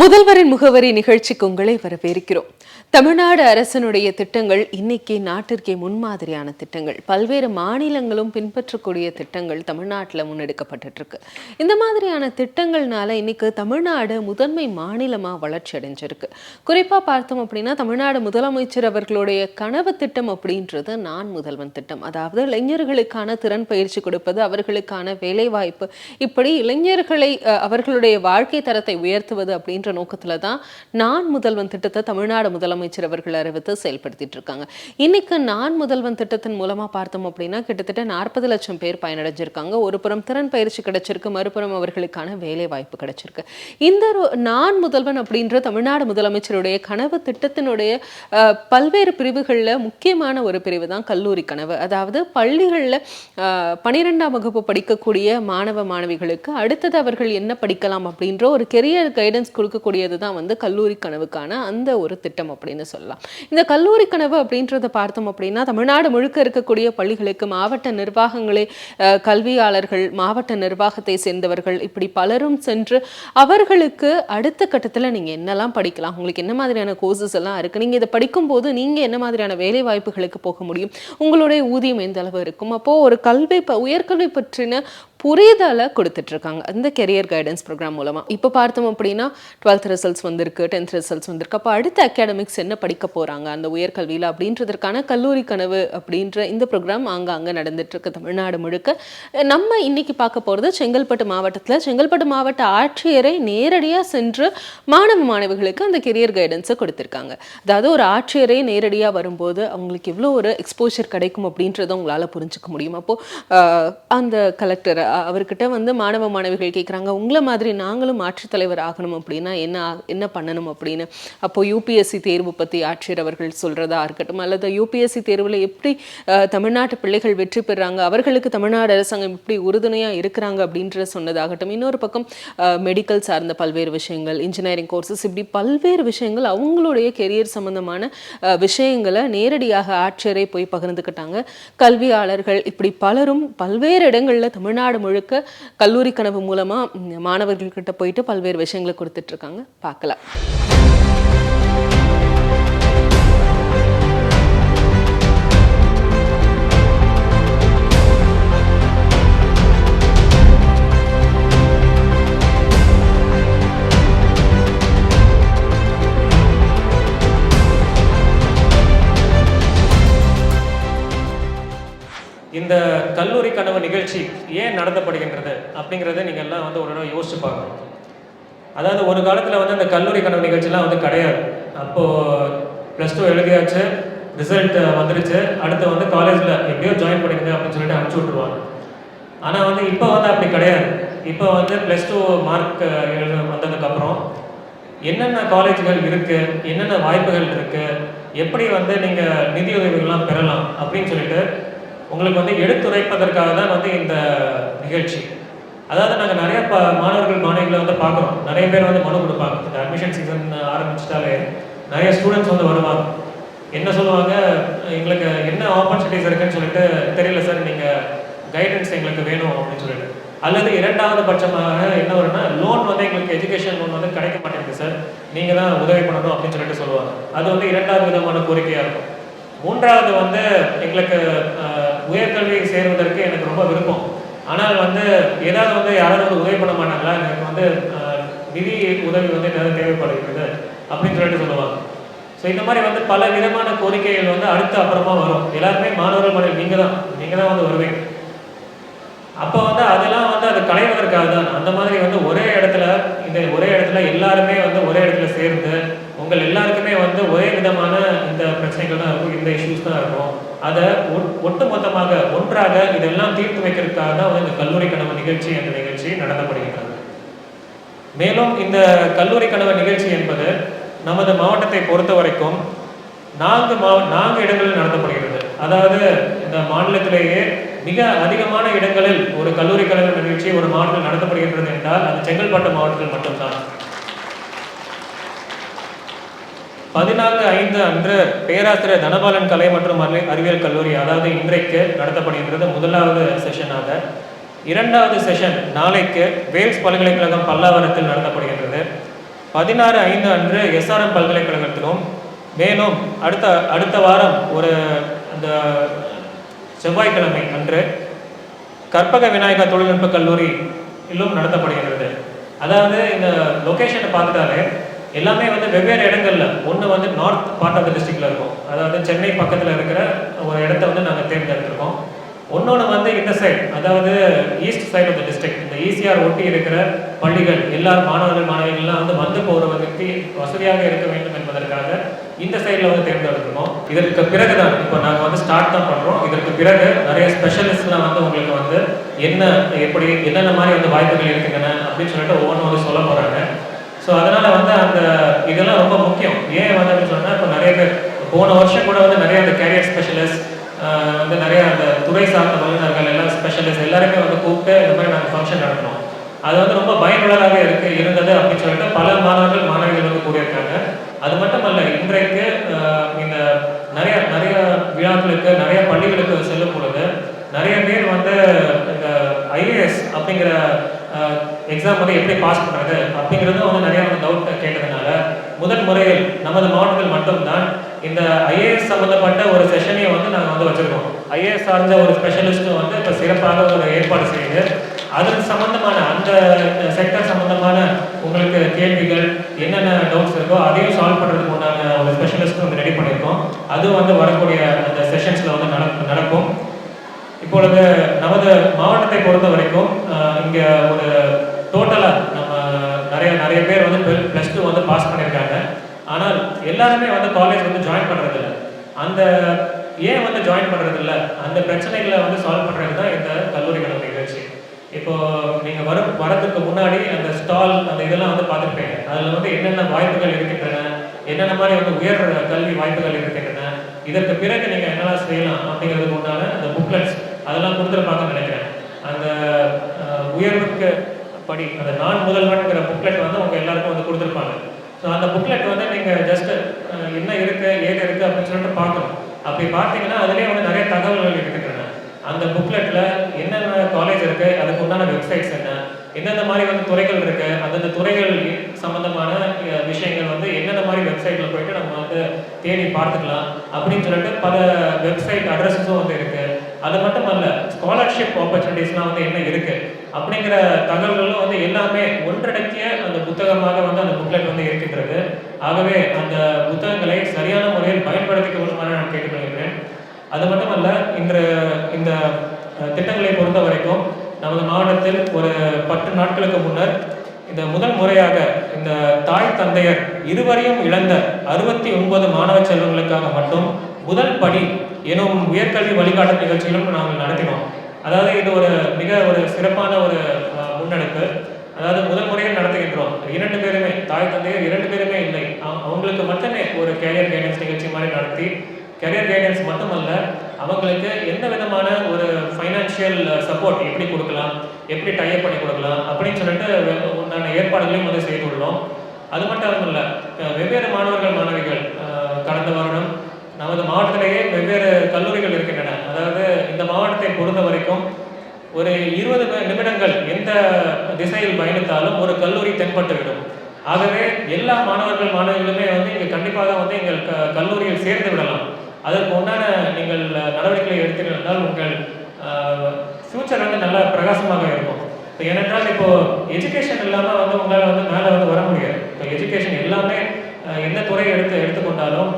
முதல்வரின் முகவரி நிகழ்ச்சிக்கு உங்களை வரவேற்கிறோம். தமிழ்நாடு அரசனுடைய திட்டங்கள் இன்னைக்கு நாட்டிற்கே முன்மாதிரியான திட்டங்கள். பல்வேறு மாநிலங்களும் பின்பற்றக்கூடிய திட்டங்கள் தமிழ்நாட்டில் முன்னெடுக்கப்பட்டுட்டு இருக்கு இந்த மாதிரியான திட்டங்கள்னால இன்னைக்கு தமிழ்நாடு முதன்மை மாநிலமா வளர்ச்சி அடைஞ்சிருக்கு. குறிப்பா பார்த்தோம் அப்படின்னா தமிழ்நாடு முதலமைச்சர் அவர்களுடைய கனவு திட்டம் அப்படின்றது நான் முதல்வன் திட்டம். அதாவது இளைஞர்களுக்கான திறன் பயிற்சி கொடுப்பது அவர்களுக்கான வேலைவாய்ப்பு. இப்படி இளைஞர்களை அவர்களுடைய வாழ்க்கை தரத்தை உயர்த்துவது அப்படின்ற நோக்கத்துல தான் நான் முதல்வன் திட்டத்தை தமிழ்நாடு முதலமைச்சர் அவர்கள் அறிவித்து செயல்படுத்திட்டு இருக்காங்க. இன்னைக்கு நான் முதல்வன் திட்டத்தின் மூலமா பார்த்தோம் அப்படின்னா கிட்டத்தட்ட நாற்பது லட்சம் பேர் பயனடைஞ்சிருக்காங்க. ஒரு புறம் திறன் பயிற்சி கிடைச்சிருக்கு மறுபுறம் அவர்களுக்கான வேலை வாய்ப்பு கிடைச்சிருக்கு. இந்த நான் முதல்வன் அப்படின்ற தமிழ்நாடு முதலமைச்சருடைய கனவு திட்டத்தினுடைய பல்வேறு பிரிவுகளில் முக்கியமான ஒரு பிரிவு தான் கல்லூரி கனவு. அதாவது பள்ளிகளில் பனிரெண்டாம் வகுப்பு படிக்கக்கூடிய மாணவ மாணவிகளுக்கு அடுத்தது அவர்கள் என்ன படிக்கலாம் அப்படின்ற ஒரு கெரியர் கைடன்ஸ் கொடுக்கக்கூடியது தான் வந்து கல்லூரி கனவுக்கான அந்த ஒரு திட்டம் அப்படின்னு சொல்லலாம். இந்த கல்லூரி கனவு அப்படின்றத பார்த்தோம் அப்படின்னா தமிழ்நாடு முழுக்க இருக்கக்கூடிய பள்ளிகளுக்கு மாவட்ட நிர்வாகங்களே கல்வியாளர்கள் மாவட்ட நிர்வாகத்தை சேர்ந்தவர்கள் இப்படி பலரும் சென்று அவர்களுக்கு அடுத்த கட்டத்தில் நீங்கள் என்னெல்லாம் படிக்கலாம்? உங்களுக்கு என்ன மாதிரியான கோர்சஸ் எல்லாம் இருக்குது நீங்கள் இதை படிக்கும்போது நீங்கள் என்ன மாதிரியான வேலை வாய்ப்புகளுக்கு போக முடியும்? உங்களுடைய ஊதியம் எந்த அளவு இருக்கும்? அப்போது ஒரு கல்வி ப உயர்கல்வி பற்றின புரிதலை கொடுத்துட்ருக்காங்க. அந்த கெரியர் கைடன்ஸ் ப்ரோக்ராம் மூலமாக இப்போ பார்த்தோம் அப்படின்னா டுவெல்த் ரிசல்ட்ஸ் வந்திருக்கு டென்த் ரிசல்ட்ஸ் வந்திருக்கு. அப்போ அடுத்த அகாடமிக்ஸ் என்ன படிக்க போகிறாங்க அந்த உயர்கல்வியில் அப்படின்றதற்கான கல்லூரி கனவு அப்படின்ற இந்த ப்ரோக்ராம் ஆங்காங்கே நடந்துட்டுருக்கு தமிழ்நாடு முழுக்க. நம்ம இன்றைக்கி பார்க்க போகிறது செங்கல்பட்டு மாவட்டத்தில். செங்கல்பட்டு மாவட்ட ஆட்சியரை நேரடியாக சென்று மாணவ மாணவிகளுக்கு அந்த கெரியர் கைடன்ஸை கொடுத்துருக்காங்க. அதாவது ஒரு ஆட்சியரே நேரடியாக வரும்போது அவங்களுக்கு எவ்வளோ ஒரு எக்ஸ்போஷர் கிடைக்கும் அப்படின்றத உங்களால் புரிஞ்சுக்க முடியும். அப்போது அந்த கலெக்டர் அவர்கிட்ட வந்து மாணவ மாணவிகள் கேட்குறாங்க உங்களை மாதிரி நாங்களும் ஆட்சித்தலைவர் ஆகணும் அப்படின்னா என்ன என்ன பண்ணணும் அப்படின்னு? அப்போ யூபிஎஸ்சி தேர்வு பற்றி ஆட்சியர் அவர்கள் சொல்கிறதா இருக்கட்டும் அல்லது யூபிஎஸ்சி தேர்வில் எப்படி தமிழ்நாட்டு பிள்ளைகள் வெற்றி பெறுறாங்க அவர்களுக்கு தமிழ்நாடு அரசாங்கம் எப்படி உறுதுணையாக இருக்கிறாங்க அப்படின்ற சொன்னதாகட்டும் இன்னொரு பக்கம் மெடிக்கல் சார்ந்த பல்வேறு விஷயங்கள் இன்ஜினியரிங் கோர்சஸ் இப்படி பல்வேறு விஷயங்கள் அவங்களுடைய கெரியர் சம்பந்தமான விஷயங்களை நேரடியாக ஆட்சியரை போய் பகிர்ந்துக்கிட்டாங்க. கல்வியாளர்கள் இப்படி பலரும் பல்வேறு இடங்களில் தமிழ்நாடு முழுக்க கல்லூரி கனவு மூலமா மாணவர்கள்கிட்ட போயிட்டு பல்வேறு விஷயங்களை கொடுத்துட்டு இருக்காங்க பார்க்கலாம். இந்த கல்லூரி கனவு நிகழ்ச்சி ஏன் நடத்தப்படுகின்றது அப்படிங்கிறத நீங்கள் எல்லாம் வந்து ஒரு தடவை யோசிச்சு பார்க்கணும். அதாவது ஒரு காலத்தில் வந்து அந்த கல்லூரி கனவு நிகழ்ச்சிலாம் வந்து கிடையாது. அப்போது ப்ளஸ் டூ எழுதியாச்சு ரிசல்ட் வந்துருச்சு. அடுத்து வந்து காலேஜில் எப்படியோ ஜாயின் பண்ணிக்கங்க அப்படின்னு சொல்லிட்டு அனுப்பிச்சி விட்ருவாங்க ஆனால் வந்து இப்போ வந்து அப்படி கிடையாது. இப்போ வந்து ப்ளஸ் டூ மார்க் எழுத வந்ததுக்கப்புறம் என்னென்ன காலேஜ்கள் இருக்குது என்னென்ன வாய்ப்புகள் இருக்குது எப்படி வந்து நீங்கள் நிதியுதவிகள்லாம் பெறலாம் அப்படின்னு சொல்லிட்டு உங்களுக்கு வந்து எடுத்துரைப்பதற்காக தான் வந்து இந்த நிகழ்ச்சி. அதாவது நாங்கள் நிறைய ப மாணவர்கள் மாணவிகளை வந்து பார்க்குறோம். நிறைய பேர் வந்து மனு கொடுப்பாங்க. இந்த அட்மிஷன் சீசன் ஆரம்பிச்சிட்டாலே நிறைய ஸ்டூடெண்ட்ஸ் வந்து வருவாங்க. என்ன சொல்லுவாங்க? எங்களுக்கு என்ன ஆப்பர்ச்சுனிட்டிஸ் இருக்குன்னு சொல்லிட்டு தெரியல சார் நீங்கள் கைடன்ஸ் எங்களுக்கு வேணும் அப்படின்னு சொல்லிட்டு. அல்லது இரண்டாவது பட்சமாக என்ன வரும்னா லோன் வந்து எங்களுக்கு எஜுகேஷன் லோன் வந்து கிடைக்க மாட்டேங்குது சார் நீங்கள் தான் உதவி பண்ணணும் அப்படின்னு சொல்லிட்டு சொல்லுவாங்க. அது வந்து இரண்டாவது விதமான கோரிக்கையாக இருக்கும். மூன்றாவது வந்து எங்களுக்கு உயர்கல்வி சேருவதற்கு எனக்கு ரொம்ப விருப்பம். ஆனால் வந்து ஏதாவது வந்து யாராவது வந்து உதவி பண்ண மாட்டாங்களா? எனக்கு வந்து நிதி உதவி வந்து ஏதாவது தேவைப்படுகிறது அப்படின்னு சொல்லிட்டு சொல்லுவாங்க. ஸோ இந்த மாதிரி வந்து பல விதமான கோரிக்கைகள் வந்து அடுத்து அப்புறமா வரும். எல்லாருமே மாணவர்கள் மனைவி நீங்கள் தான். நீங்கள் தான் வந்து வருவீங்க. அப்போ வந்து அதெல்லாம் வந்து அது களைவதற்காக தான் அந்த மாதிரி வந்து ஒரே இடத்துல இந்த ஒரே இடத்துல எல்லாருமே வந்து ஒரே இடத்துல சேர்ந்து உங்கள் எல்லாருக்குமே வந்து ஒரே விதமான இந்த பிரச்சனைகள் தான் இருக்கும் இந்த இஷ்யூஸ் தான் இருக்கும். அதை ஒட்- ஒட்டுமொத்தமாக ஒன்றாக இதெல்லாம் தீர்த்து வைக்கிறதுக்காக தான் வந்து இந்த கல்லூரி கனவு நிகழ்ச்சி என்ற நிகழ்ச்சி நடத்தப்படுகின்றது. மேலும் இந்த கல்லூரி கனவு நிகழ்ச்சி என்பது நமது மாவட்டத்தை பொறுத்த வரைக்கும் நான்கு மாவ நான்கு இடங்களில் நடத்தப்படுகிறது. அதாவது இந்த மாநிலத்திலேயே மிக அதிகமான இடங்களில் ஒரு கல்லூரி கனவு நிகழ்ச்சி ஒரு மாவட்டத்தில் நடத்தப்படுகின்றது என்றால் அது செங்கல்பட்டு மாவட்டத்தில் மட்டும்தான். பதினான்கு ஐந்து அன்று பேராசிரியர் தனபாலன் கலை மற்றும் அறி- அறிவியல் கல்லூரி அதாவது இன்றைக்கு நடத்தப்படுகின்றது முதலாவது செஷனாக இரண்டாவது செஷன் நாளைக்கு வேல்ஸ் பல்கலைக்கழகம் பல்லாவரத்தில் நடத்தப்படுகின்றது. பதினாறு ஐந்து அன்று எஸ்ஆர்எம் பல்கலைக்கழகத்திலும் மேலும் அடுத்த அடுத்த வாரம் ஒரு அந்த செவ்வாய்க்கிழமை அன்று கற்பக விநாயகா தொழில்நுட்ப கல்லூரியிலும் நடத்தப்படுகிறது அதாவது இந்த லொகேஷனை பார்த்துட்டாலே எல்லாமே வந்து வெவ்வேறு இடங்கள்ல. ஒன்று வந்து நார்த் பார்ட் ஆஃப் த டிஸ்ட்ரிக்ட்ல இருக்கும். அதாவது சென்னை பக்கத்தில் இருக்கிற ஒரு இடத்த வந்து நாங்கள் தேர்ந்தெடுத்திருக்கோம். ஒன்னொன்று வந்து இந்த சைடு அதாவது east side of the district இந்த ஈசிஆர் ஒட்டி இருக்கிற பள்ளிகள் எல்லா மாணவர்கள் மாணவிகள்லாம் வந்து வந்து போகிறவர்களுக்கு வசதியாக இருக்க வேண்டும் என்பதற்காக இந்த சைடில் வந்து தேர்ந்தெடுக்கணும் இதற்கு பிறகு தான் இப்போ நாங்கள் வந்து ஸ்டார்ட் தான் பண்ணுறோம் இதற்கு பிறகு நிறைய ஸ்பெஷலிஸ்ட்லாம் வந்து உங்களுக்கு வந்து என்ன எப்படி என்னென்ன மாதிரி வந்து வாய்ப்புகள் இருக்குங்கன்னு அப்படின்னு சொல்லிட்டு ஒவ்வொன்றும் வந்து சொல்ல போகிறாங்க ஸோ அதனால் வந்து அந்த இதெல்லாம் ரொம்ப முக்கியம். ஏன் வந்து அப்படின்னு சொன்னால் இப்போ நிறைய பேர் போன வருஷம் கூட வந்து நிறைய அந்த கேரியர் ஸ்பெஷலிஸ்ட் வந்து நிறைய அந்த துறை சார்ந்த வல்லுநர்கள் எல்லாம் ஸ்பெஷலிஸ்ட் எல்லாருமே வந்து கூப்பிட்டு இந்த மாதிரி நாங்கள் ஃபங்க்ஷன் நடத்தினோம் அது வந்து ரொம்ப பயனுள்ளதாக இருக்கு இருந்தது அப்படின்னு சொல்லிட்டு பல மாணவர்கள் மாணவிகள் வந்து கூறியிருக்காங்க. அது மட்டுமல்ல இன்றைக்கு இந்த நிறைய நிறைய விழாக்களுக்கு நிறைய பள்ளிகளுக்கு செல்லும் பொழுது நிறைய பேர் வந்து இந்த ஐஏஎஸ் அப்படிங்கிற எக்ஸாம் வந்து எப்படி பாஸ் பண்ணுறது அப்படிங்கிறதும் சார்ந்த ஒரு ஸ்பெஷலிஸ்ட்டும் வந்து இப்போ சிறப்பாக ஒரு ஏற்பாடு செய்யுது அதுக்கு சம்மந்தமான அந்த செக்டர் சம்மந்தமான உங்களுக்கு கேள்விகள் என்னென்ன டவுட்ஸ் இருக்கோ அதையும் சால்வ் பண்ணுறதுக்கு உண்டான ஒரு ஸ்பெஷலிஸ்ட்டும் வந்து ரெடி பண்ணியிருக்கோம். அதுவும் வந்து வரக்கூடிய அந்த செஷன்ஸில் வந்து நடக்கும் நடக்கும். இப்பொழுது நமது மாவட்டத்தை பொறுத்த வரைக்கும் இங்கே ஒரு டோட்டலாக நம்ம நிறைய நிறைய பேர் வந்து ப்ளஸ் டூ வந்து பாஸ் பண்ணியிருக்காங்க. ஆனால் எல்லாருமே வந்து காலேஜ் வந்து ஜாயின் பண்ணுறதில்ல அந்த ஏன் வந்து ஜாயின் பண்ணுறது இல்லை அந்த பிரச்சனைகளை வந்து சால்வ் பண்ணுறது தான் இந்த கல்லூரிகளோட நிகழ்ச்சி. இப்போ நீங்கள் வர வரதுக்கு முன்னாடி அந்த ஸ்டால் அந்த இதெல்லாம் வந்து பார்த்துருப்பீங்க. அதில் வந்து என்னென்ன வாய்ப்புகள் இருக்கின்றன? என்னென்ன மாதிரி வந்து உயர் கல்வி வாய்ப்புகள் இருக்கின்றன? இதற்கு பிறகு நீங்கள் என்னெல்லாம் செய்யலாம் அப்படிங்கிறதுக்கு உண்டான அந்த புக்லெட்ஸ் அதெல்லாம் கொடுத்துருப்பாங்கன்னு நினைக்கிறேன். அந்த உயர்வுக்கு படி அந்த நான் முதல்வன்கிற புக்லெட் வந்து உங்கள் எல்லாருக்கும் வந்து கொடுத்துருப்பாங்க. ஸோ அந்த புக்லெட் வந்து நீங்கள் ஜஸ்ட் என்ன இருக்குது ஏது இருக்குது அப்படின்னு சொல்லிட்டு பார்க்கணும். அப்படி பார்த்தீங்கன்னா அதுலேயே வந்து நிறைய தகவல்கள் இருக்கின்றன. அந்த புக்லெட்டில் என்னென்ன காலேஜ் இருக்குது அதுக்கு உண்டான வெப்சைட்ஸ் என்ன எந்தெந்த மாதிரி வந்து துறைகள் இருக்குது அந்தந்த துறைகள் சம்மந்தமான விஷயங்கள் வந்து என்னென்ன மாதிரி வெப்சைட்டில் போயிட்டு நம்ம வந்து தேடி பார்த்துக்கலாம் அப்படின்னு சொல்லிட்டு பல வெப்சைட் அட்ரஸஸும் வந்து இருக்குது அது மட்டும் அல்ல ஸ்காலர்ஷிப் ஆப்பர்ச்சுனிட்டிஸ்லாம் வந்து என்ன இருக்குது அப்படிங்கிற தகவல்களும் வந்து எல்லாமே ஒன்றடக்கிய அந்த புத்தகமாக வந்து அந்த புக்லெட் வந்து இருக்கின்றது. ஆகவே அந்த புத்தகங்களை சரியான முறையில் பயன்படுத்திக்க வேண்டுமாறு நான் கேட்டுக்கொள்கிறேன் அது மட்டுமல்ல இன்று இந்த திட்டங்களை பொறுத்த வரைக்கும் நமது மாவட்டத்தில் ஒரு பத்து நாட்களுக்கு முன்னர் இந்த முதல் முறையாக இந்த தாய் தந்தையர் இருவரையும் இழந்த அறுபத்தி ஒன்பது மாணவ செல்வங்களுக்காக மட்டும் முதல் படி எனும் உயர்கல்வி வழிகாட்டு நிகழ்ச்சிகளும் நாங்கள் நடத்தினோம். அதாவது இது ஒரு மிக ஒரு சிறப்பான ஒரு முன்னெடுப்பு. அதாவது முதல் முறையில் நடத்துகின்றோம். இரண்டு பேருமே தாய் தந்தையர் இரண்டு பேருமே இல்லை. அவங்களுக்கு மட்டுமே ஒரு கேரியர் கைடன்ஸ் நிகழ்ச்சி மாதிரி நடத்தி கேரியர் கைடன்ஸ் மட்டுமல்ல அவங்களுக்கு எந்த விதமான ஒரு ஃபைனான்ஷியல் சப்போர்ட் எப்படி கொடுக்கலாம் எப்படி டைப் பண்ணி கொடுக்கலாம் அப்படின்னு சொல்லிட்டு உண்டான ஏற்பாடுகளையும் வந்து செய்துள்ளோம் அது மட்டும் இல்ல வெவ்வேறு மாணவர்கள் மாணவிகள் கடந்த வருடம் நமது மாவட்டத்திலேயே வெவ்வேறு கல்லூரிகள் இருக்கின்றன. அதாவது இந்த மாவட்டத்தை பொறுத்த வரைக்கும் ஒரு இருபது நிமிடங்கள் எந்த திசையில் பயணித்தாலும் ஒரு கல்லூரி தென்பட்டுவிடும். ஆகவே எல்லா மாணவர்கள் மாணவிகளுமே வந்து இங்கே கண்டிப்பாக வந்து எங்கள் க கல்லூரியில் சேர்ந்து விடலாம். அதற்கு உண்டான நீங்கள் நடவடிக்கைகளை எடுத்துக்கிட்டால் உங்கள் ஃப்யூச்சர் வந்து நல்லா பிரகாசமாக இருக்கும். இப்போ ஏனென்றால் இப்போது எஜுகேஷன் இல்லாமல் வந்து உங்களால் வந்து மேலே வந்து வர முடியாது. இப்போ எஜுகேஷன் எல்லாமே எந்த துறையை எடுத்து எடுத்துக்கொண்டாலும்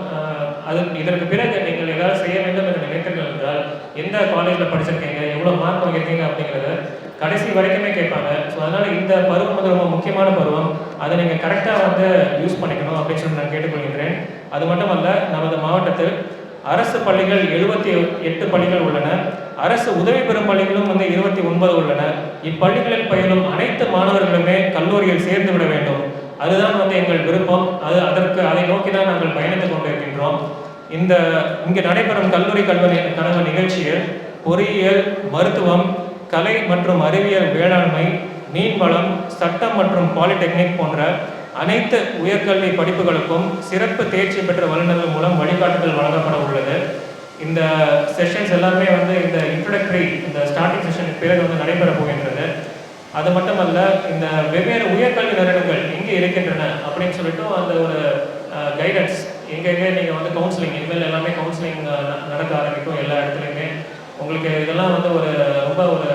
அது இதற்கு பிறகு நீங்கள் ஏதாவது செய்ய வேண்டும் என்று நினைத்தீர்கள் என்றால் எந்த காலேஜில் படிச்சிருக்கீங்க எவ்வளோ மார்க் வாங்கியிருக்கீங்க அப்படிங்கிறத கடைசி வரைக்குமே கேட்பாங்க. ஸோ அதனால் இந்த பருவம் வந்து ரொம்ப முக்கியமான பருவம். அதை நீங்கள் கரெக்டாக வந்து யூஸ் பண்ணிக்கணும் அப்படின்னு சொல்லி நான் கேட்டுக்கொள்கிறேன் அது மட்டுமல்ல நமது மாவட்டத்தில் அரசு பள்ளிகள் எழுபத்தி எட்டு பள்ளிகள் உள்ளன. அரசு உதவி பெறும் பள்ளிகளும் வந்து இருபத்தி ஒன்பது உள்ளன. இப்பள்ளிகளில் பயிலும் அனைத்து மாணவர்களுமே கல்லூரியில் சேர்ந்து விட வேண்டும். அதுதான் வந்து எங்கள் விருப்பம். அது அதற்கு அதை நோக்கி தான் நாங்கள் பயணித்துக் கொண்டிருக்கின்றோம். இந்த இங்கே நடைபெறும் கல்லூரி கல்வி கனவு நிகழ்ச்சியில் பொறியியல் மருத்துவம் கலை மற்றும் அறிவியல் வேளாண்மை மீன்வளம் சட்டம் மற்றும் பாலிடெக்னிக் போன்ற அனைத்து உயர்கல்வி படிப்புகளுக்கும் சிறப்பு தேர்ச்சி பெற்ற வல்லுநர்கள் மூலம் வழிகாட்டுதல் வழங்கப்பட உள்ளது. இந்த செஷன்ஸ் எல்லாமே வந்து இந்த இன்ட்ரடக்டரி இந்த ஸ்டார்டிங் செஷனுக்கு பிறகு வந்து நடைபெற போகின்றது. அது மட்டுமல்ல இந்த வெவ்வேறு உயர்கல்வி நிறுவனங்கள் எங்கே இருக்கின்றன அப்படின்னு சொல்லிட்டு அந்த ஒரு கைடன்ஸ் எங்கெங்கே நீங்கள் வந்து கவுன்சிலிங் இனிமேல் எல்லாமே கவுன்சிலிங் நடக்க ஆரம்பிக்கும் எல்லா இடத்துலையுமே. உங்களுக்கு இதெல்லாம் வந்து ஒரு ரொம்ப ஒரு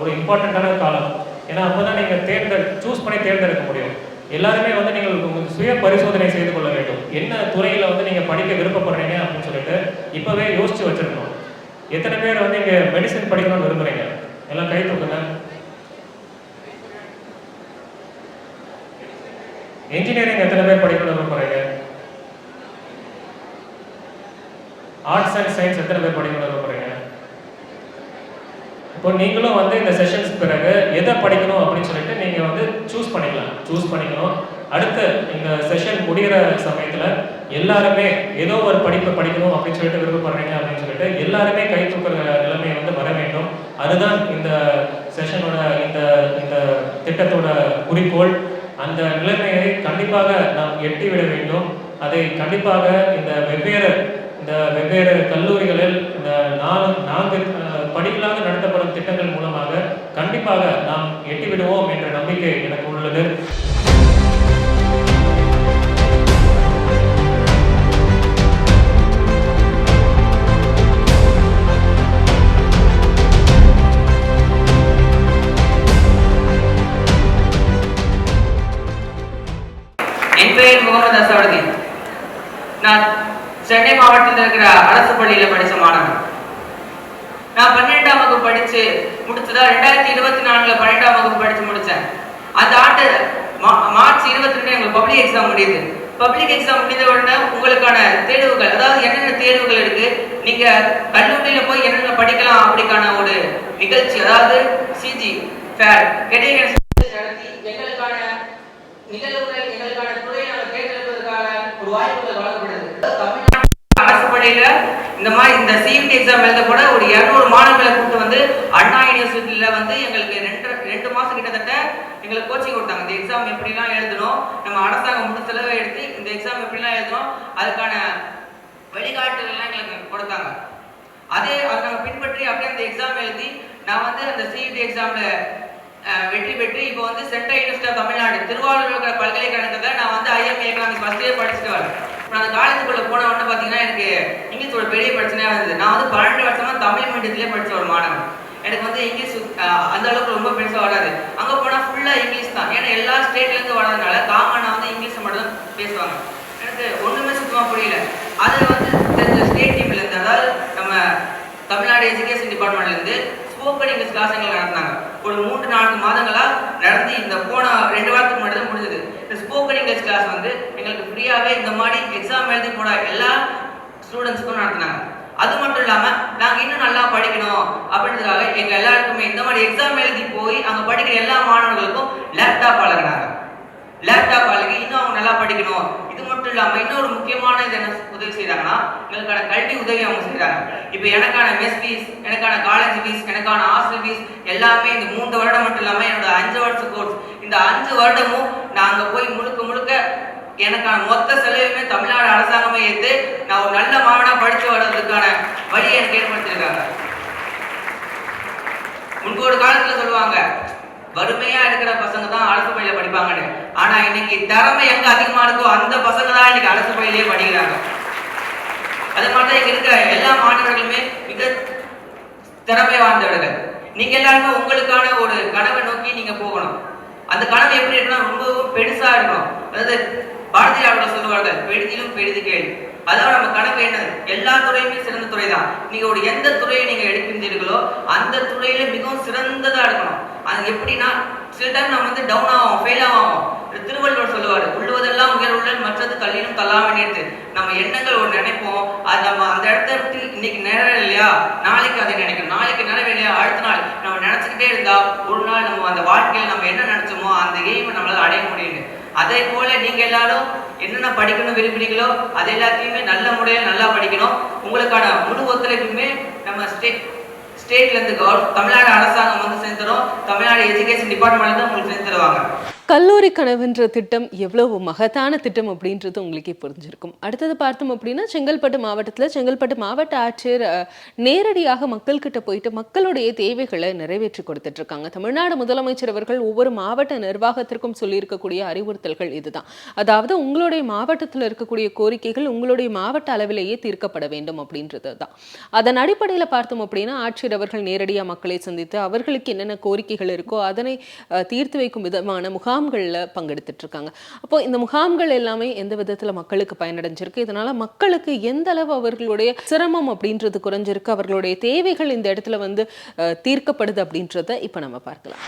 ஒரு இம்பார்ட்டண்ட்டான காலம். ஏன்னா அப்போ தான் நீங்கள் தேர்ந்தெடு சூஸ் பண்ணி தேர்ந்தெடுக்க முடியும். எல்லாருமே வந்து நீங்கள் உங்களுக்கு சுய பரிசோதனை செய்து கொள்ள வேண்டும். என்ன துறையில் வந்து நீங்கள் படிக்க விருப்பப்படுறீங்க அப்படின்னு சொல்லிட்டு இப்போவே யோசிச்சு வச்சிருக்கணும். எத்தனை பேர் வந்து இங்கே மெடிசன் படிக்கணும்னு விரும்புறீங்க? எல்லாம் கை தூக்குங்க. இன்ஜினியரிங் எத்தனை பேர் படிக்கணும்னு ஆர்ட்ஸ் அண்ட் சயின்ஸ் எத்தனை பேர் படிக்கணும்னு போகிறீங்க இப்போ நீங்களும் வந்து இந்த செஷன்ஸ் பிறகு எதை படிக்கணும் அப்படின்னு சொல்லிட்டு நீங்க வந்து சூஸ் பண்ணிக்கலாம். சூஸ் பண்ணிக்கணும். அடுத்து இந்த செஷன் முடிகிற சமயத்துல எல்லாருமே ஏதோ ஒரு படிப்பை படிக்கணும் அப்படின்னு சொல்லிட்டு விருப்பப்படுறீங்க அப்படின்னு சொல்லிட்டு எல்லாருமே கை தூக்குற நிலைமை வந்து வர வேண்டும். அதுதான் இந்த செஷனோட இந்த இந்த திட்டத்தோட குறிக்கோள். அந்த நிலைமையை கண்டிப்பாக நாம் எட்டிவிட வேண்டும். அதை கண்டிப்பாக இந்த வெவ்வேறு இந்த வெவ்வேறு கல்லூரிகளில் இந்த நாலு நான்கு அஹ், படிகளாக நடத்தப்படும் திட்டங்கள் மூலமாக கண்டிப்பாக நாம் எட்டிவிடுவோம் என்ற நம்பிக்கை எனக்கு உள்ளது. சென்னை மாவட்டத்தில் இருக்கிற அரசு பள்ளியில படித்த மாணவன். நான் பன்னிரெண்டாம் வகுப்பு படிச்சு முடிச்சதா ரெண்டாயிரத்தி இருபத்தி நாலுல பன்னெண்டாம் வகுப்பு படித்து முடித்தேன் அந்த ஆண்டு மா- மார்ச் இருபத்தி ரெண்டு எங்களுக்கு பப்ளிக் எக்ஸாம் முடியுது. பப்ளிக் எக்ஸாம் முடிந்த உடனே உங்களுக்கான தேர்வுகள் அதாவது என்னென்ன தேர்வுகள் இருக்கு? நீங்க கல்லூரியில போய் என்னென்ன படிக்கலாம் அப்படிக்கான ஒரு நிகழ்ச்சி அதாவது சிஜி ஃபேர் நடத்தி எங்களுக்கான நிகழ்வுகள் எங்களுக்கான துறையை நாங்கள் தேர்ந்தெடுப்பதற்கான ஒரு வாய்ப்புகள் வழங்கப்படுது. தமிழ்நாடு அரசு இந்த மாதிரி இந்த சிஇடி எக்ஸாம் எழுத கூட ஒரு இருநூறு மாணவர்களை கூப்பிட்டு வந்து அண்ணா யூனிவர்சிட்டியில வந்து எங்களுக்கு ரெண்டு ரெண்டு மாசம் கிட்டத்தட்ட எங்களுக்கு கோச்சிங் கொடுத்தாங்க. இந்த எக்ஸாம் எப்படிலாம் எழுதணும் நம்ம அரசாங்கம் முழு செலவை எடுத்து இந்த எக்ஸாம் எப்படிலாம் எழுதணும் அதுக்கான வழிகாட்டுதல்லாம் எங்களுக்கு கொடுத்தாங்க. அதே அதை நாங்கள் பின்பற்றி அப்படியே அந்த எக்ஸாம் எழுதி நான் வந்து அந்த சிஇடி எக்ஸாம்ல வெற்றி பெற்று இப்போ வந்து central university of Tamil Nadu Thiruvarur பல்கலைக்கழகத்தில் நான் வந்து ஐஎம் எக்கனாமிக்ஸ் ஃபஸ்ட் இயர் படிச்சுட்டு வரேன். நான் அந்த காலேஜுக்குள்ள போன உடனே பார்த்தீங்கன்னா எனக்கு இங்கிலீஷ் ஒரு பெரிய பிரச்சனையாக இருந்தது. நான் வந்து பன்னெண்டு வருஷமா தமிழ் மீடியத்திலே படித்த ஒரு மாணவன். எனக்கு வந்து இங்கிலீஷ் அந்த அளவுக்கு ரொம்ப பெருசாக வராது. அங்கே போனால் ஃபுல்லாக இங்கிலீஷ் தான். ஏன்னா எல்லா ஸ்டேட்லேருந்து வராதனால காமனாக வந்து இங்கிலீஷ் மட்டும் தான் பேசுவாங்க. எனக்கு ஒன்றுமே சுத்தமாக புரியல. அதில் வந்து தெரிஞ்ச ஸ்டேட் டீம்லேருந்து அதாவது நம்ம தமிழ்நாடு எஜுகேஷன் டிபார்ட்மெண்ட்லேருந்து ஸ்போக்கன் இங்கிலீஷ் கிளாஸ் எங்களுக்கு நடத்தினாங்க. ஒரு மூன்று நான்கு மாதங்களாக நடந்து இந்த போன ரெண்டு வாரத்துக்கு முன்னாடி தான் முடிஞ்சது. இந்த ஸ்போக்கன் இங்கிலீஷ் கிளாஸ் வந்து எங்களுக்கு ஃப்ரீயாகவே இந்த மாதிரி எக்ஸாம் எழுதி போட எல்லா ஸ்டூடெண்ட்ஸுக்கும் நடத்தினாங்க. அது மட்டும் இல்லாமல் நாங்கள் இன்னும் நல்லா படிக்கணும் அப்படின்றதுக்காக எங்கள் எல்லாருக்குமே இந்த மாதிரி எக்ஸாம் எழுதி போய் அங்கே படிக்கிற எல்லா மாணவர்களுக்கும் லேப்டாப் வழங்கினாங்க. லேப்டாப் வழங்கி இன்னும் அவங்க நல்லா படிக்கணும். இது மட்டும் இல்லாம இன்னொரு முக்கியமான இது என்ன உதவி செய்யறாங்கன்னா எங்களுக்கான கல்வி உதவி அவங்க செய்றாங்க. இப்போ எனக்கான மெஸ் ஃபீஸ் எனக்கான காலேஜ் ஃபீஸ் எனக்கான ஹாஸ்டல் ஃபீஸ் எல்லாமே இந்த மூன்று வருடம் மட்டும் இல்லாம என்னோட அஞ்சு வருஷ கோர்ஸ் இந்த அஞ்சு வருடமும் நான் அங்க போய் முழுக்க முழுக்க எனக்கான மொத்த செலவுமே தமிழ்நாடு அரசாங்கமே ஏற்று நான் ஒரு நல்ல மாணவனா படிச்சு வர்றதுக்கான வழியை எனக்கு ஏற்படுத்தியிருக்காங்க. முன்பொரு காலத்துல சொல்லுவாங்க வறுமையா இருக்கிற பசங்க தான் அரசு பள்ளியில படிப்பாங்கன்னு. ஆனா இன்னைக்கு திறமை எங்க அதிகமா இருக்கோ அந்த பசங்க தான் இன்னைக்கு அரசு பள்ளியிலேயே படிக்கிறாங்க. அது மாதிரி இங்க இருக்கிற எல்லா மாணவர்களுமே மிக திறமை வாய்ந்தவர்கள். நீங்க எல்லாருமே உங்களுக்கான ஒரு கனவை நோக்கி நீங்க போகணும். அந்த கனவு எப்படி இருக்கணும் ரொம்பவும் பெருசா இருக்கணும். அதாவது பாரதியாரோட சொல்லுவார்கள் பெரிதிலும் பெரிது கேள்வி அதனால நம்ம கனவு என்னது? எல்லா துறையுமே சிறந்த துறை தான் நீங்க ஒரு எந்த துறையை நீங்க எடுக்கின்றீர்களோ அந்த துறையில மிகவும் சிறந்ததா இருக்கணும் அது எப்படின்னா சில டைம் நம்ம வந்து டவுன் ஆகும் ஃபெயில் ஆகும் திருவள்ளுவர் சொல்லுவார் உள்ளுவதெல்லாம் உயர்வுள்ளல் மற்றது தள்ளினும் தள்ளாம நேற்று நம்ம எண்ணங்கள் ஒரு நினைப்போம். அது நம்ம அந்த இடத்த விட்டு இன்னைக்கு நிறைவேறலையா நாளைக்கு அதை நினைக்கணும். நாளைக்கு நிறைவேறலையா அடுத்த நாள். நம்ம நினைச்சுக்கிட்டே இருந்தா ஒரு நாள் நம்ம அந்த வாழ்க்கையில் நம்ம என்ன நினைச்சோமோ அந்த எய்மை நம்மளால அடைய முடியுது அதே போல நீங்க எல்லாரும் என்னென்ன படிக்கணும் விரும்புறீங்களோ அது எல்லாத்தையுமே நல்ல முறையில் நல்லா படிக்கணும். உங்களுக்கான முழு ஒத்துழைப்புமே நம்ம ஸ்டேட் ஸ்டேட்ல இருந்து கவர் தமிழ்நாடு அரசாங்கம் வந்து செஞ்சு தரும் தமிழ்நாடு எஜுகேஷன் டிபார்ட்மெண்ட்ல தான் உங்களுக்கு செஞ்சு தருவாங்க. கல்லூரி கனவுன்ற திட்டம் எவ்வளவு மகத்தான திட்டம் அப்படின்றது உங்களுக்கே புரிஞ்சிருக்கும். அடுத்தது பார்த்தோம் அப்படின்னா செங்கல்பட்டு மாவட்டத்தில் செங்கல்பட்டு மாவட்ட ஆட்சியர் நேரடியாக மக்கள்கிட்ட போயிட்டு மக்களுடைய தேவைகளை நிறைவேற்றி கொடுத்துட்டு இருக்காங்க தமிழ்நாடு முதலமைச்சர் அவர்கள் ஒவ்வொரு மாவட்ட நிர்வாகத்திற்கும் சொல்லியிருக்கக்கூடிய அறிவுறுத்தல்கள் இதுதான். அதாவது உங்களுடைய மாவட்டத்தில் இருக்கக்கூடிய கோரிக்கைகள் உங்களுடைய மாவட்ட அளவிலேயே தீர்க்கப்பட வேண்டும் அப்படின்றது தான். அதன் அடிப்படையில் பார்த்தோம் அப்படின்னா ஆட்சியர் அவர்கள் நேரடியாக மக்களை சந்தித்து அவர்களுக்கு என்னென்ன கோரிக்கைகள் இருக்கோ அதனை தீர்த்து வைக்கும் விதமான முகாம் முகாம்களில் பங்கெடுத்துட்டு இருக்காங்க அப்போ இந்த முகாம்கள் எல்லாமே எந்த விதத்தில் மக்களுக்கு பயனடைஞ்சிருக்கு? இதனால மக்களுக்கு எந்த அளவு அவர்களுடைய சிரமம் அப்படின்றது குறைஞ்சிருக்கு? அவர்களுடைய தேவைகள் இந்த இடத்துல வந்து தீர்க்கப்படுது அப்படின்றத இப்போ நம்ம பார்க்கலாம்.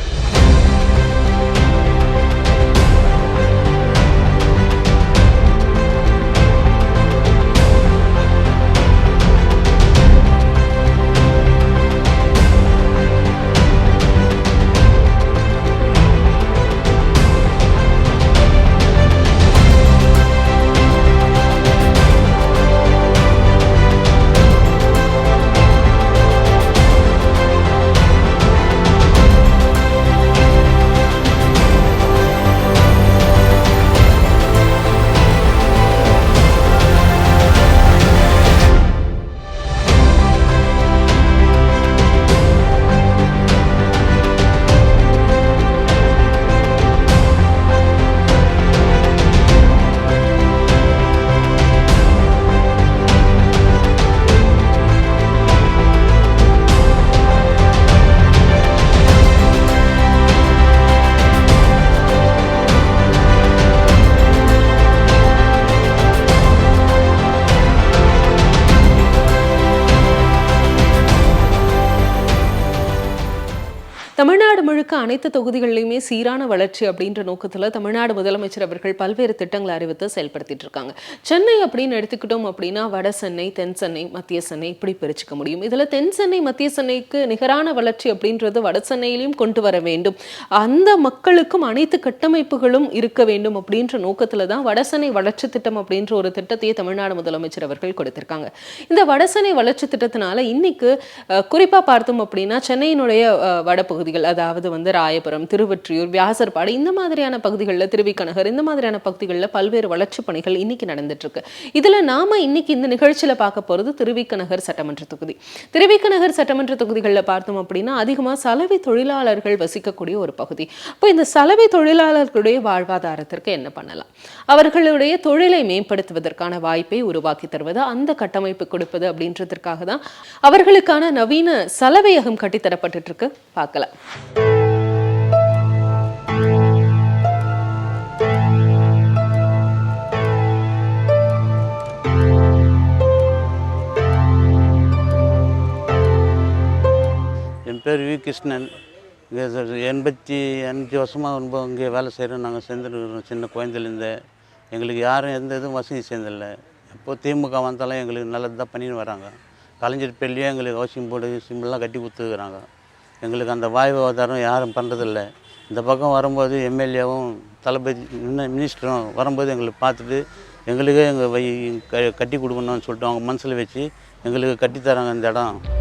அனைத்து தொகுதிகளிலுமே சீரான வளர்ச்சி அப்படின்ற நோக்கத்தில் தமிழ்நாடு முதலமைச்சர் அவர்கள் பல்வேறு திட்டங்களை அறிவித்து செயல்படுத்திட்டு இருக்காங்க. சென்னை அப்படின்னு எடுத்துக்கிட்டோம் அப்படின்னா வட சென்னை தென் சென்னை மத்திய சென்னை இப்படி பிரிச்சுக்க முடியும். இதில் தென் சென்னை மத்திய சென்னைக்கு நிகரான வளர்ச்சி அப்படின்றது வட சென்னையிலையும் கொண்டு வர வேண்டும். அந்த மக்களுக்கும் அனைத்து கட்டமைப்புகளும் இருக்க வேண்டும் அப்படின்ற நோக்கத்தில் தான் வடசென்னை வளர்ச்சி திட்டம் அப்படின்ற ஒரு திட்டத்தையே தமிழ்நாடு முதலமைச்சர் அவர்கள் கொடுத்திருக்காங்க. இந்த வடசென்னை வளர்ச்சி திட்டத்தினால இன்னைக்கு குறிப்பாக குறிப்பா பார்த்தோம் அப்படின்னா சென்னையினுடைய வட வடபகுதிகள் அதாவது வந்து ராயபுரம் திருவொற்றியூர் வியாசர்பாடு இந்த மாதிரியான பகுதிகளில் திருவிக்கநகர் இந்த மாதிரியான பகுதிகளில் பல்வேறு வளர்ச்சி பணிகள் இன்னைக்கு நடந்துட்டு இருக்கு இதுல நாம இன்னைக்கு இந்த நிகழ்ச்சியில பார்க்க போறது திருவிக்கநகர் சட்டமன்ற தொகுதி. திருவிக்கநகர் சட்டமன்ற தொகுதிகளில் பார்த்தோம் அப்படின்னா அதிகமா சலவை தொழிலாளர்கள் வசிக்கக்கூடிய ஒரு பகுதி. அப்போ இந்த சலவை தொழிலாளர்களுடைய வாழ்வாதாரத்திற்கு என்ன பண்ணலாம்? அவர்களுடைய தொழிலை மேம்படுத்துவதற்கான வாய்ப்பை உருவாக்கி தருவது அந்த கட்டமைப்பு கொடுப்பது அப்படின்றதற்காக தான் அவர்களுக்கான நவீன சலவையகம் கட்டித்தரப்பட்டுட்டு இருக்கு பார்க்கலாம். பேர் வி. கிருஷ்ணன். இங்கே எண்பத்தி அஞ்சு வருஷமாக ரொம்ப இங்கே வேலை செய்கிறோம் நாங்கள் சேர்ந்துருக்கிறோம். சின்ன குழந்தைலேருந்து எங்களுக்கு யாரும் எந்த இதுவும் வசதி சேர்ந்ததில்லை எப்போ திமுக வந்தாலும் எங்களுக்கு நல்லது தான் பண்ணின்னு வராங்க. கலைஞர் பெல்லியும் எங்களுக்கு ஹவுசிங் போர்டு சிம்பிள்லாம் கட்டி கொடுத்துருக்குறாங்க. எங்களுக்கு அந்த வாய்வு அவதாரம் யாரும் பண்ணுறதில்ல இந்த பக்கம் வரும்போது எம்எல்ஏவும் தளபதி மின்ன- மினிஸ்டரும் வரும்போது எங்களுக்கு பார்த்துட்டு எங்களுக்கே எங்கள் வை க கட்டி கொடுக்கணும்னு சொல்லிட்டு அவங்க மனசில் வச்சு எங்களுக்கு கட்டித்தராங்க இந்த இடம்.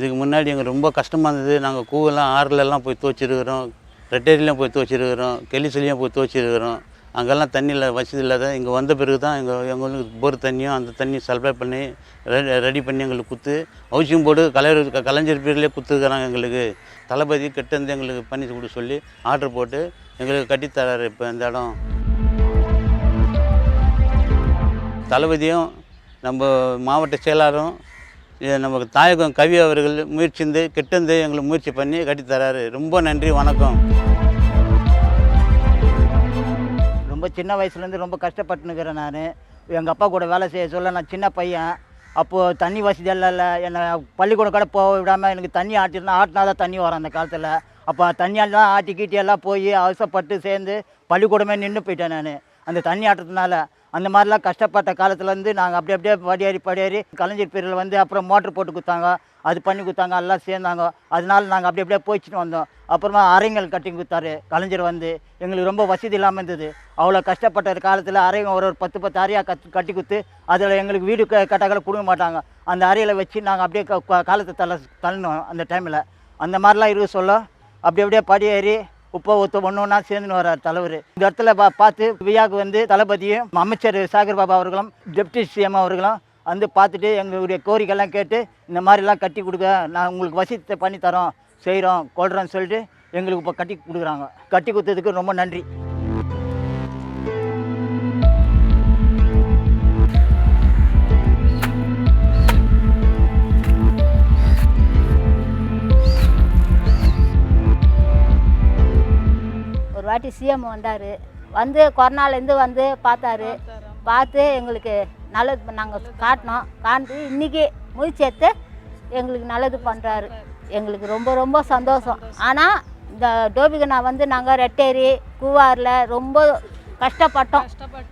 இதுக்கு முன்னாடி எங்களுக்கு ரொம்ப கஷ்டமாக இருந்தது. நாங்கள் கூவெல்லாம் ஆறுலலாம் போய் துவச்சிருக்கிறோம். ரெட்டேரிலையும் போய் துவச்சிருக்கிறோம். கெலிசிலையும் போய் துவச்சிருக்கிறோம். அங்கெல்லாம் தண்ணியில் வசதி இல்லாத இங்கே வந்த பிறகு தான் எங்கள் எங்களுக்கு போர் தண்ணியும் அந்த தண்ணி சப்ளை பண்ணி ரெடி ரெடி பண்ணி எங்களுக்கு குத்து ஹவுசிங் போர்டு கலைஞர் கலைஞர் பேர்லேயே கொடுத்துருக்குறாங்க எங்களுக்கு. தளபதி கிட்ட இருந்து எங்களுக்கு பண்ணி கொடுக்க சொல்லி ஆர்டர் போட்டு எங்களுக்கு கட்டித்தராரு இப்போ இந்த இடம். தளபதியும் நம்ம மாவட்ட செயலாளரும் இது நமக்கு தாயகம் கவி அவர்கள் முயற்சிந்து கிட்டந்து எங்களுக்கு முயற்சி பண்ணி கட்டித்தராரு. ரொம்ப நன்றி வணக்கம். ரொம்ப சின்ன வயசுலேருந்து ரொம்ப கஷ்டப்பட்டுனுக்கிறேன் நான். எங்கள் அப்பா கூட வேலை செய்ய சொல்ல நான் சின்ன பையன். அப்போது தண்ணி வசதி எல்லாம் இல்லை. என்னை பள்ளிக்கூடம் கூட போக விடாமல் எனக்கு தண்ணி ஆட்டிருந்தா ஆட்டினா தான் தண்ணி வரும் அந்த காலத்தில். அப்போ தண்ணியால் தான் ஆட்டி கீட்டி எல்லாம் போய் அவசரப்பட்டு சேர்ந்து பள்ளிக்கூடமே நின்று போயிட்டேன் நான். அந்த தண்ணி ஆட்டுறதுனால அந்த மாதிரிலாம் கஷ்டப்பட்ட காலத்துலேருந்து நாங்கள் அப்படி அப்படியே படியேறி படியேறி கலைஞர் பேரில் வந்து அப்புறம் மோட்ரு போட்டு கொடுத்தாங்க அது பண்ணி கொடுத்தாங்க எல்லாம் சேர்ந்தாங்க. அதனால நாங்கள் அப்படி அப்படியே போய்ச்சிட்டு வந்தோம். அப்புறமா அறைங்கள் கட்டி கொடுத்தாரு கலைஞர் வந்து எங்களுக்கு ரொம்ப வசதி இல்லாமல் இருந்தது. அவ்வளோ கஷ்டப்பட்ட காலத்தில் அறைங்க ஒரு ஒரு பத்து பத்து அறையாக கட் கட்டி கொடுத்து அதில் எங்களுக்கு வீடு க கட்டாக்களை கொடுக்க மாட்டாங்க. அந்த அறையில் வச்சு நாங்கள் அப்படியே க- காலத்தை தள்ள தள்ளணும் அந்த டைமில் அந்த மாதிரிலாம் இருக்க சொல்ல அப்படி அப்படியே படியேறி உப்பை ஒத்து ஒன்று ஒன்றா சேர்ந்துன்னு வர்றார் தலைவர். இந்த இடத்துல பா பார்த்து வியாக்கு வந்து தளபதியும் அமைச்சர் சாகர் பாபா அவர்களும் டெப்டி சிஎம் அவர்களும் வந்து பார்த்துட்டு எங்களுடைய கோரிக்கைலாம் கேட்டு இந்த மாதிரிலாம் கட்டி கொடுக்க நான் உங்களுக்கு வசதி பண்ணி தரோம் செய்கிறோம் கொள்கிறோன்னு சொல்லிட்டு எங்களுக்கு இப்போ கட்டி கொடுக்குறாங்க. கட்டி கொடுத்ததுக்கு ரொம்ப நன்றி. வாட்டி சிஎம் வந்தார். வந்து கொரோனாலேருந்து வந்து பார்த்தாரு. பார்த்து எங்களுக்கு நல்லது நாங்கள் காட்டினோம். காட்டி இன்றைக்கி முயற்சி எங்களுக்கு நல்லது பண்ணுறாரு எங்களுக்கு ரொம்ப ரொம்ப சந்தோஷம். ஆனால் இந்த டோபிகனா வந்து நாங்கள் ரெட்டேரி கூவாரில் ரொம்ப கஷ்டப்பட்டோம்.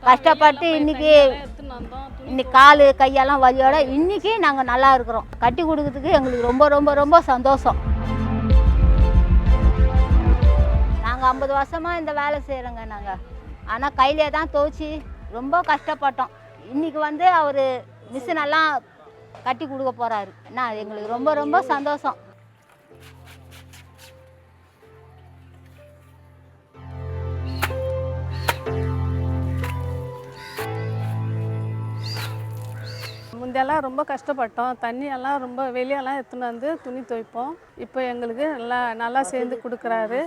கஷ்டப்பட்டு இன்றைக்கி இன்னைக்கு கால் கையெல்லாம் வலியோட இன்றைக்கி நாங்கள் நல்லா இருக்கிறோம். கட்டி கொடுக்கறதுக்கு எங்களுக்கு ரொம்ப ரொம்ப ரொம்ப சந்தோஷம். நாங்கள் ஐம்பது வருஷமாக இந்த வேலை செய்கிறோங்க நாங்கள் ஆனால் கையிலே தான் துவைச்சி ரொம்ப கஷ்டப்பட்டோம். இன்றைக்கி வந்து அவர் மிஷினெல்லாம் கட்டி கொடுக்க போகிறாரு என்ன எங்களுக்கு ரொம்ப ரொம்ப சந்தோஷம். முந்தையெல்லாம் ரொம்ப கஷ்டப்பட்டோம். தண்ணியெல்லாம் ரொம்ப வெளியெல்லாம் எடுத்துன்னு வந்து துணி துவைப்போம். இப்போ எங்களுக்கு நல்லா நல்லா சேர்ந்து கொடுக்குறாரு.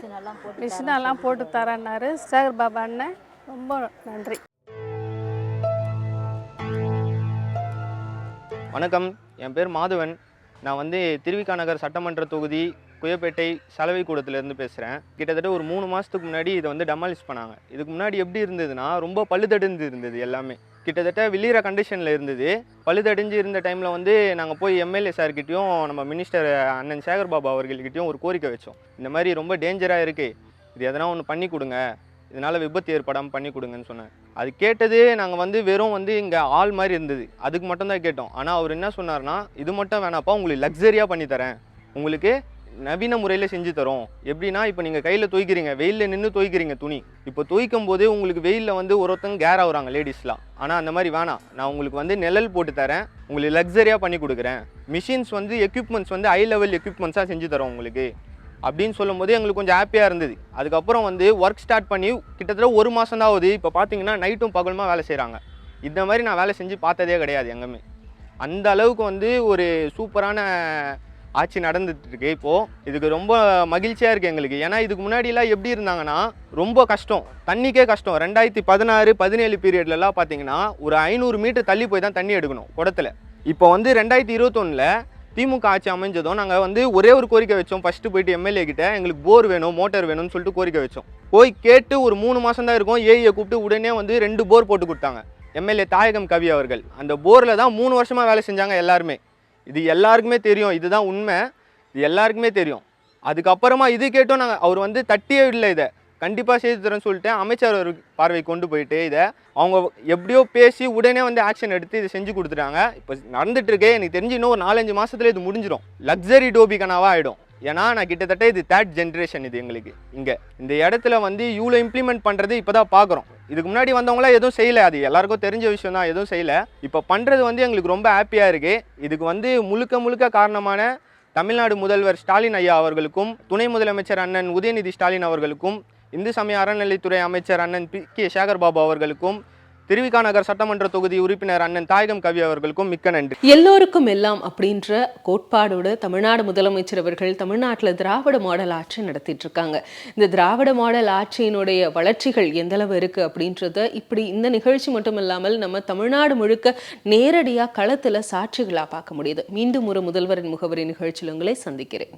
மிஷினெல்லாம் போட்டு தரேன்னாரு. சேகர் பாபா அண்ணன் ரொம்ப நன்றி. வணக்கம். என் பேர் மாதவன். நான் வந்து திருவிக்கா நகர் சட்டமன்ற தொகுதி குயப்பேட்டை சலவைக்கூடத்துலேருந்து பேசுகிறேன் கிட்டத்தட்ட ஒரு மூணு மாதத்துக்கு முன்னாடி இதை வந்து டெமாலிஷ் பண்ணாங்க. இதுக்கு முன்னாடி எப்படி இருந்ததுன்னா ரொம்ப பழுதடைந்து இருந்தது எல்லாமே. கிட்டத்தட்ட விழிகிற கண்டிஷனில் இருந்தது. பழுதடைஞ்சு இருந்த டைமில் வந்து நாங்கள் போய் எம்எல்ஏ சார்கிட்டையும் நம்ம மினிஸ்டர் அண்ணன் சேகர் பாபா அவர்கள்கிட்டையும் ஒரு கோரிக்கை வச்சோம். இந்த மாதிரி ரொம்ப டேஞ்சராக இருக்குது இது எதனா ஒன்று பண்ணி கொடுங்க. இதனால் விபத்து ஏற்படாமல் பண்ணி கொடுங்கன்னு சொன்னேன் அது கேட்டது நாங்கள் வந்து வெறும் வந்து இங்கே ஆள் மாதிரி இருந்தது. அதுக்கு மட்டும்தான் கேட்டோம். ஆனால் அவர் என்ன சொன்னார்னா இது மட்டும் வேணாப்பா உங்களுக்கு லக்ஸரியாக பண்ணி தரேன். உங்களுக்கு நவீன முறையில் செஞ்சு தரோம். எப்படின்னா இப்போ நீங்கள் கையில் துவைக்கிறீங்க வெயிலில் நின்று துவைக்கிறீங்க துணி. இப்போ துவைக்கும் போது உங்களுக்கு வெயிலில் வந்து ஒருத்தங்க கேர் ஆகுறாங்க லேடிஸ்லாம். ஆனால் அந்த மாதிரி வேணாம். நான் உங்களுக்கு வந்து நிழல் போட்டு தரேன். உங்களுக்கு லக்ஸரியாக பண்ணி கொடுக்குறேன். மிஷின்ஸ் வந்து எக்யூப்மெண்ட்ஸ் வந்து ஹை லெவல் எக்யூப்மெண்ட்ஸாக செஞ்சு தரோம் உங்களுக்கு. அப்படின்னு சொல்லும்போது எங்களுக்கு கொஞ்சம் ஹாப்பியாக இருந்தது. அதுக்கப்புறம் வந்து ஒர்க் ஸ்டார்ட் பண்ணி கிட்டத்தட்ட ஒரு மாதம் தான் ஆகுது. இப்போ பார்த்தீங்கன்னா நைட்டும் பகலுமா வேலை செய்கிறாங்க இந்த மாதிரி நான் வேலை செஞ்சு பார்த்ததே கிடையாது எங்கேயுமே. அந்த அளவுக்கு வந்து ஒரு சூப்பரான ஆட்சி நடந்துட்டுருக்கு. இப்போது இதுக்கு ரொம்ப மகிழ்ச்சியாக இருக்குது எங்களுக்கு. ஏன்னா இதுக்கு முன்னாடிலாம் எப்படி இருந்தாங்கன்னா ரொம்ப கஷ்டம். தண்ணிக்கே கஷ்டம். ரெண்டாயிரத்தி பதினாறு பதினேழு பீரியட்லலாம் பார்த்தீங்கன்னா ஒரு ஐநூறு மீட்டர் தள்ளி போய் தான் தண்ணி எடுக்கணும் குடத்துல. இப்போ வந்து ரெண்டாயிரத்தி இருபத்தொன்னில் திமுக ஆட்சி அமைஞ்சதும் நாங்கள் வந்து ஒரே ஒரு கோரிக்கை வச்சோம். ஃபஸ்ட்டு போயிட்டு எம்எல்ஏ கிட்ட எங்களுக்கு போர் வேணும் மோட்டார் வேணும்னு சொல்லிட்டு கோரிக்கை வச்சோம். போய் கேட்டு ஒரு மூணு மாதம் தான் இருக்கும். ஏஐயை கூப்பிட்டு உடனே வந்து ரெண்டு போர் போட்டு கொடுத்தாங்க. எம்எல்ஏ தாயகம் கவி அவர்கள். அந்த போரில் தான் மூணு வருஷமாக வேலை செஞ்சாங்க எல்லாருமே. இது எல்லாருக்குமே தெரியும் இதுதான் உண்மை. இது எல்லாருக்குமே தெரியும். அதுக்கப்புறமா இது கேட்டோம் நாங்கள் அவர் வந்து தட்டியே இல்லை இதை. கண்டிப்பாக செய்து தரேன்னு சொல்லிட்டு அமைச்சர் ஒரு பார்வை கொண்டு போயிட்டு இதை அவங்க எப்படியோ பேசி உடனே வந்து ஆக்ஷன் எடுத்து இதை செஞ்சு கொடுத்துட்டாங்க. இப்போ நடந்துட்டு இருக்கே எனக்கு தெரிஞ்சு இன்னும் ஒரு நாலஞ்சு மாதத்துல இது முடிஞ்சிடும் லக்ஸரி டோபி கனாவா ஆகிடும் ஏன்னா நான் கிட்டத்தட்ட இது தேர்ட் ஜென்ரேஷன் இது எங்களுக்கு. இங்கே. இந்த இடத்துல வந்து இவ்வளோ இம்ப்ளிமெண்ட் பண்ணுறது இப்போ தான் பார்க்குறோம் இதுக்கு முன்னாடி வந்தவங்களாம் எதுவும் செய்யலை. அது எல்லாருக்கும் தெரிஞ்ச விஷயம் தான். எதுவும் செய்யலை. இப்போ பண்ணுறது வந்து எங்களுக்கு ரொம்ப ஹாப்பியாக இருக்குது இதுக்கு வந்து முழுக்க முழுக்க காரணமான தமிழ்நாடு முதல்வர் ஸ்டாலின் ஐயா அவர்களுக்கும் துணை முதலமைச்சர் அண்ணன் உதயநிதி ஸ்டாலின் அவர்களுக்கும் இந்து சமய அறநிலைத்துறை அமைச்சர் அண்ணன் பி கே சேகர் பாபு அவர்களுக்கும் திருவிகா நகர் சட்டமன்ற தொகுதி உறுப்பினர் அண்ணன் தாயகம் கவி அவர்களுக்கும் மிக்க நன்றி. எல்லோருக்கும் எல்லாம் அப்படின்ற கோட்பாடோடு தமிழ்நாடு முதலமைச்சர் அவர்கள் தமிழ்நாட்டில் திராவிட மாடல் ஆட்சி நடத்திட்டு இருக்காங்க. இந்த திராவிட மாடல் ஆட்சியினுடைய வளர்ச்சிகள் எந்த அளவு இருக்கு அப்படின்றத இப்படி இந்த நிகழ்ச்சி மட்டும் இல்லாமல் நம்ம தமிழ்நாடு முழுக்க நேரடியாக களத்தில் சாட்சிகளாக பார்க்க முடியுது. மீண்டும் ஒரு முதல்வரின் முகவரி நிகழ்ச்சியில் உங்களை சந்திக்கிறேன்.